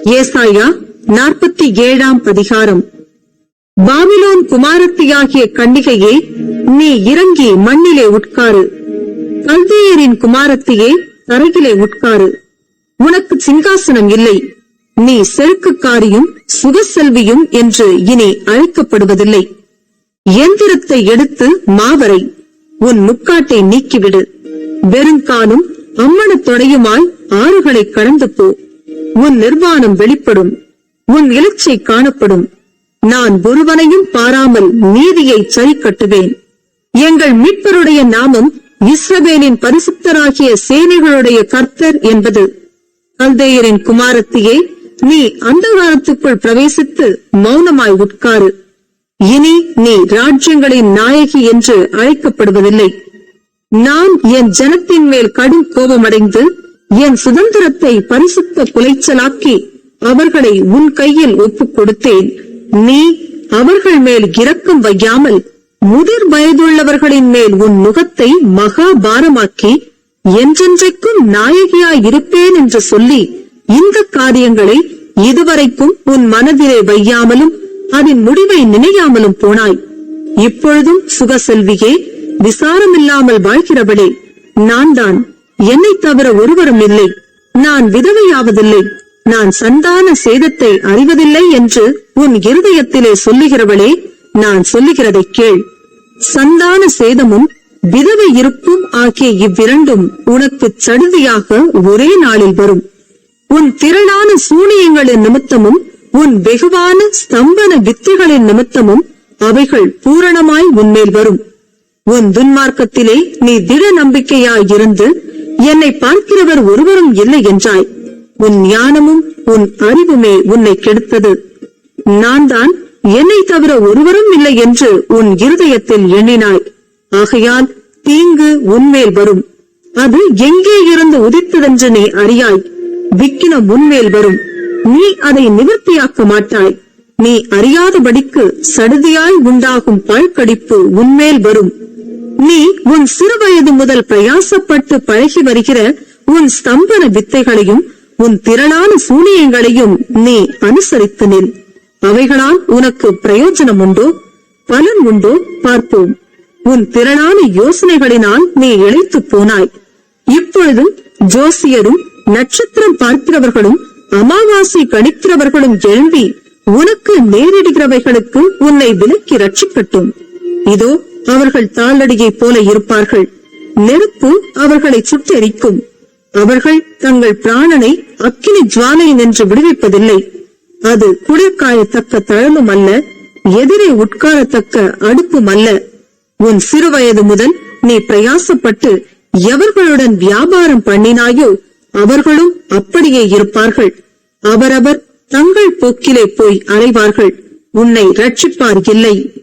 ஏசாயா நாற்பத்தி ஏழாம் அதிகாரம். பாபிலோன் குமாரத்தியாகிய கண்டிகையே நீ இறங்கி மண்ணிலே உட்காரு. கல்தேயரின் குமாரத்தியே தரையிலே உட்காரு. உனக்கு சிங்காசனம் இல்லை. நீ செருக்குக்காரியும் சுகசெல்வியும் என்று இனி அழைக்கப்படுவதில்லை. எந்திரத்தை எடுத்து மாவரை உன் முக்காட்டை நீக்கிவிடு. வெறுங்காலும் அம்மன தொடையுமாய் ஆறுகளை கடந்து போ. உன் நிர்வாணம் வெளிப்படும் உன் எழுச்சி காணப்படும். நான் ஒருவனையும் பாராமல் நீதியை சரி கட்டுவேன். எங்கள் மீட்பருடைய நாமம் இஸ்ரவேலின் பரிசுத்தராகிய சேனைகளுடைய கர்த்தர் என்பது. கல்தேயரின் குமாரத்தியே நீ அந்தகாரத்துக்குள் பிரவேசித்து மௌனமாய் உட்காரு. இனி நீ ராஜ்யங்களின் நாயகி என்று அழைக்கப்படுவதில்லை. நான் என் ஜனத்தின் மேல் கடும் கோபமடைந்து என் சுதந்திரத்தை பரிசுத்த குலைச்சலாக்கி அவர்களை உன் கையில் ஒப்புக் கொடுத்தேன் நீ அவர்கள் மேல் இரக்கம் வையாமல் முதிர் வயதுள்ளவர்களின் மேல் உன் முகத்தை மகா பாரமாக்கி என்றென்றைக்கும் நாயகியாய் இருப்பேன் என்று சொல்லி இந்த காரியங்களை இதுவரைக்கும் உன் மனதிலே வையாமலும் அதன் முடிவை நினையாமலும் போனாய். இப்பொழுதும் சுகசெல்வியே விசாரமில்லாமல் வாழ்கிறவளே நான் தான் என்னை தவிர ஒருவரும் இல்லை. நான் விதவையாவதில்லை. நான் சந்தான சேதத்தை அறிவதில்லை என்று உன் இருதயத்திலே சொல்லுகிறவளே நான் சொல்லுகிறதை கேள். சந்தான சேதமும் விதவை இருப்பும் ஆகிய இவ்விரண்டும் உனக்கு சடுதியாக ஒரே நாளில் வரும். உன் திரளான சூனியங்களின் நிமித்தமும் உன் வெகுவான ஸ்தம்பன வித்துகளின் நிமித்தமும் அவைகள் பூரணமாய் உன்மேல் வரும். உன் துன்மார்க்கத்திலே நீ திட நம்பிக்கையாய் இருந்து என்னை பார்க்கிறவர் ஒருவரும் இல்லை என்றாய். உன் ஞானமும் உன் அறிவுமே உன்னை கெடுத்தது. நான் தான் என்னை தவிர ஒருவரும் இல்லை என்று உன் இருதயத்தில் எண்ணினாய். ஆகையால் தீங்கு உன்மேல் வரும். அது எங்கே இருந்து உதித்ததென்று நீ அறியாய். விக்கின உன்மேல் வரும். நீ அதை நிவர்த்தியாக்க மாட்டாய். நீ அறியாதபடிக்கு சடுதியாய் உண்டாகும் பழக்கடிப்பு உன்மேல் வரும். நீ உன் சிறுவயது முதல் பிரயாசப்பட்டு பழகி வருகிற உன் ஸ்தம்பன வித்தைகளையும் உன் திரளான சூனியங்களையும் நீ அனுசரித்து நில். அவைகளால் உனக்கு பிரயோஜனம் உண்டோ? பலன் உண்டோ? பார்ப்போம். உன் திரளான யோசனைகளினால் நீ இழைத்து போனாய். இப்பொழுதும் ஜோசியரும் நட்சத்திரம் பார்க்கிறவர்களும் அமாவாசை கணிக்கிறவர்களும் எழும்பி உனக்கு நேரிடுகிறவைகளுக்கு உன்னை விலக்கி ரட்சிக்கட்டும். இதோ அவர்கள் தாளடியை போல இருப்பார்கள். நெருப்பு அவர்களை சுட்டெரிக்கும். அவர்கள் தங்கள் பிராணனை அக்கினி ஜுவாலையில் நின்று விடுவிப்பதில்லை. அது குளிர்காயத்தக்க தழலும் அல்ல எதிரே உட்காரத்தக்க அடுப்பும் அல்ல. உன் சிறுவயது முதல் நீ பிரயாசப்பட்டு எவர்களுடன் வியாபாரம் பண்ணினாயோ அவர்களும் அப்படியே இருப்பார்கள். அவரவர் தங்கள் போக்கிலே போய் அலைவார்கள். உன்னை ரட்சிப்பார் இல்லை.